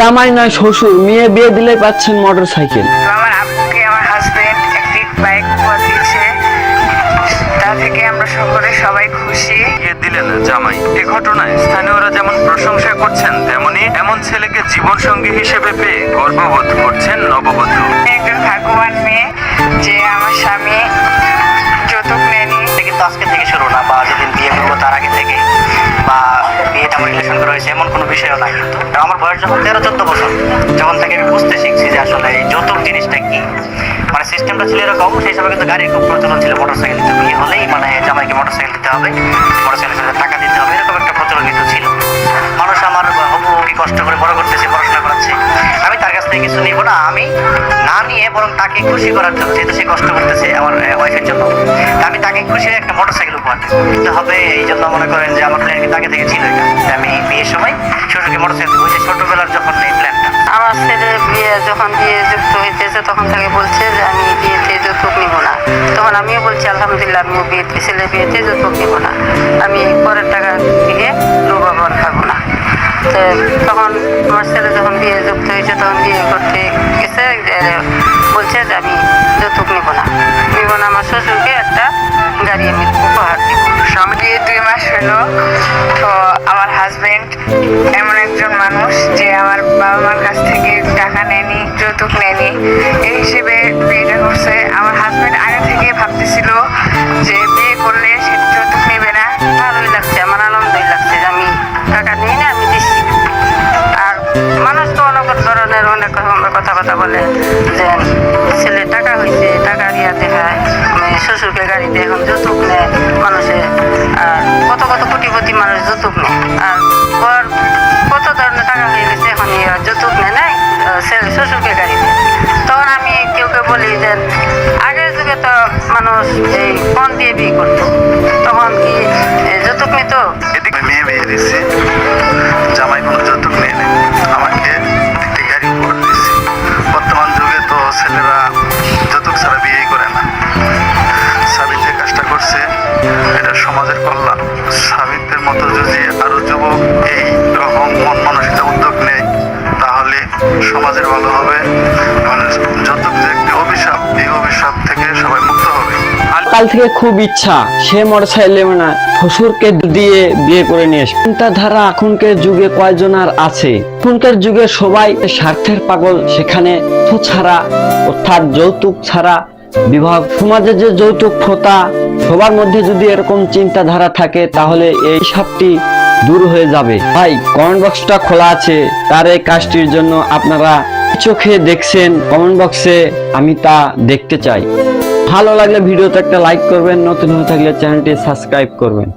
জামাই নয় শ্বশুর মেয়ে বিয়ে দিলে পাচ্ছেন মোটর সাইকেল আমার আব্বুকে আমার হাজবেন্ড একটি বাইক উপহার দিয়েছে। তা থেকে আমরা সকলে সবাই খুশি। বিয়ে দিলেন জামাই? এ ঘটনায় স্থানীয়রা যেমন প্রশংসা করছেন তেমনি এমন ছেলেকে জীবন সঙ্গী হিসেবে পেয়ে গর্ববোধ করছেন নববধূ। ভাগ্যবান মেয়ে যে আমার স্বামী যৌতুক নেয়নি। এটা কিন্তু আজকে থেকে শুরু না করব তার আগে থেকে, বা বিয়েটা আমার রিলেশন করা হয়েছে, এমন কোনো বিষয়ও না। কিন্তু আমার বয়স যখন তেরো, চোদ্দ বছর, যখন থেকে আমি বুঝতে শিখছি যে আসলে এই যৌতুক জিনিসটা কি। মানে সিস্টেমটা ছিল এরকম, সেই সময় কিন্তু গাড়ির খুব প্রচলন ছিল মোটর সাইকেল বিয়ে হলেই মানে জামাইকে মোটর সাইকেল দিতে হবে মোটর সাইকেল টাকা না আমি? না নিয়ে বরং তাকে খুশি করার জন্য, যেহেতু সে কষ্ট করতেছে আমার ওয়াইফের জন্য। আমি তাকে খুশি একটা মোটর সাইকেল উপহার দিতে হবে এই জন্য মনে করেন যে আমার প্ল্যান তাকে থেকে ছিল এটা। আমি বিয়ের সময় শ্বশুরকে মোটর সাইকেল ওই ছোটবেলার যখন এই প্ল্যানটা আমার ছেলে বিয়ে যখন বিয়ে যুক্ত হইতেছে, তখন তাকে বলছে যে আমি বিয়েতে যৌতুক নিব না। তখন আমিও বলছি, আলহামদুলিল্লাহ, আমিও বিয়েতে ছেলে বিয়েতে যৌতুক নিব না। আমি পরের টাকা দিয়ে লোভবান খাব না। তো তখন আমার ছেলে যখন বিয়ে যুক্ত হয়েছে তখন বিয়ে করতে গেছে যে বলছে যে আমি যৌতুক নেব না। নেব না, আমার শ্বশুরকে একটা গাড়ি আমি উপহার দিব। স্বামী দুই মাস হলো, তো আমার হাজবেন্ড এমন একজন মানুষ যে আমার বাবা মার কাছ থেকে টাকা নেয়নি, যৌতুক নেয়নি। এই হিসেবে বিয়েটা করছে বলে যে, ছেলে, টাকা হয়েছে টাকা দিয়া দেখায় আমি শ্বশুরকে গাড়ি দিয়ে এখন যৌতুক নেয় মানুষে। আর কত কত কোটিপতি মানুষ যৌতুক নেয়। আর ঘর কত ধরনের টাকা হয়ে গেছে এখন যৌতুক নেয় নাই শ্বশুরকে গাড়ি দেয় তখন আমি কেউ কেউ বলি যে, আগের যুগে তো মানুষ এই ফোন দিয়ে বিয়ে করতো। তখন কি যৌতুক নিত? মেয়ে বিয়ে দিচ্ছে সমাজের কল্যাণ। স্বামীদের মতো যদি আরও যুবক এই রকম মন মানসিকতা উদ্যোগ নেয়, তাহলে সমাজের ভালো হবে। মানে যৌতুক যে একটি অভিশাপ, এই অভিশাপ থেকে সবাই মুক্ত হবে। কাল থেকে খুব ইচ্ছা, সে মোটর সাইকেল নেবে না শ্বশুরকে দিয়ে বিয়ে করে নিয়ে আসবে। চিন্তাধারা এখনকার যুগে কয়জন আর আছে? এখনকার যুগে সবাই স্বার্থের পাগল, সেখানে ছাড়া, অর্থাৎ যৌতুক ছাড়া বিবাহ। সমাজে যে যৌতুক প্রথা সবার মধ্যে যদি এরকম চিন্তাধারা থাকে, তাহলে এই সবটি দূর হয়ে যাবে। ভাই কমেন্ট বক্সটা খোলা আছে। তার এই কাজটির জন্য আপনারা চোখে দেখছেন কমেন্ট বক্সে আমি তা দেখতে চাই। ভালো লাগলে ভিডিওতে একটা লাইক করবেন, নতুন হয়ে থাকলে চ্যানেলটি সাবস্ক্রাইব করবেন।